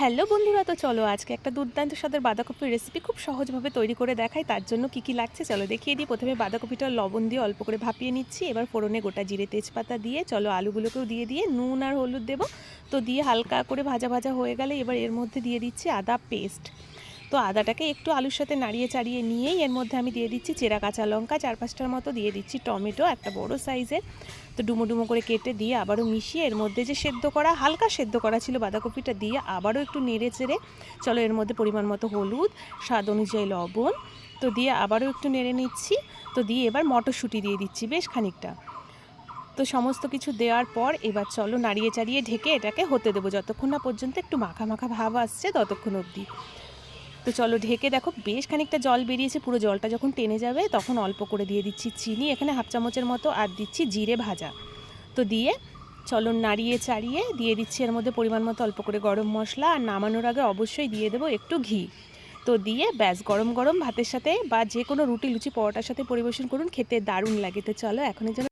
Hello বন্ধুরা, তো চলো আজকে একটা দুর্দান্ত স্বাদের বাঁধাকপির রেসিপি খুব সহজভাবে তৈরি করে দেখাই। তার জন্য কি কি লাগছে চলো দেখিয়ে দিই। প্রথমে বাঁধাকপিটা লবণ দিয়ে অল্প করে ভাপিয়ে নিচ্ছি। এবার ফোড়নে গোটা জিরে তেজপাতা দিয়ে চলো আলুগুলোকেও দিয়ে দিয়ে নুন আর হলুদ দেবো। তো দিয়ে হালকা করে ভাজা ভাজা হয়ে গেলে এবার এর মধ্যে দিয়ে দিচ্ছি আদা পেস্ট। তো আদাটাকে একটু আলুর সাথে নাড়িয়ে চাড়িয়ে নিয়েই এর মধ্যে আমি দিয়ে দিচ্ছি চেরা কাঁচা লঙ্কা চার পাঁচটার মতো দিয়ে দিচ্ছি টমেটো, একটা বড় সাইজের। তো ডুমো ডুমো করে কেটে দিয়ে আবারও মিশিয়ে এর মধ্যে যে সেদ্ধ করা, হালকা সেদ্ধ করা ছিল বাঁধাকপিটা দিয়ে আবারও একটু নেড়ে চেড়ে চলো এর মধ্যে পরিমাণ মতো হলুদ, স্বাদ অনুযায়ী লবণ, তো দিয়ে আবারও একটু নেড়ে নিচ্ছি। তো দিয়ে এবার মটরশুঁটি দিয়ে দিচ্ছি বেশ খানিকটা। তো সমস্ত কিছু দেওয়ার পর এবার চলো নাড়িয়ে চাড়িয়ে ঢেকে এটাকে হতে দেবো। যতক্ষণ না পর্যন্ত একটু মাখা মাখা ভাব আসছে ততক্ষণ অবধি। তো চলো ঢেকে দেখো, বেশ খানিকটা জল বেরিয়েছে, পুরো জলটা যখন টেনে যাবে তখন অল্প করে দিয়ে দিচ্ছি চিনি, এখানে হাফ চামচের মতো, আর দিচ্ছি জিরে ভাজা। তো দিয়ে চলো নাড়িয়ে চাড়িয়ে দিয়ে দিচ্ছি এর মধ্যে পরিমাণ মতো অল্প করে গরম মশলা, আর নামানোর আগে অবশ্যই দিয়ে দেবো একটু ঘি। তো দিয়ে ব্যাস, গরম গরম ভাতের সাথে বা যে কোনো রুটি লুচি পরোটার সাথে পরিবেশন করুন, খেতে দারুণ লাগে। তো চলো এখনের জন্য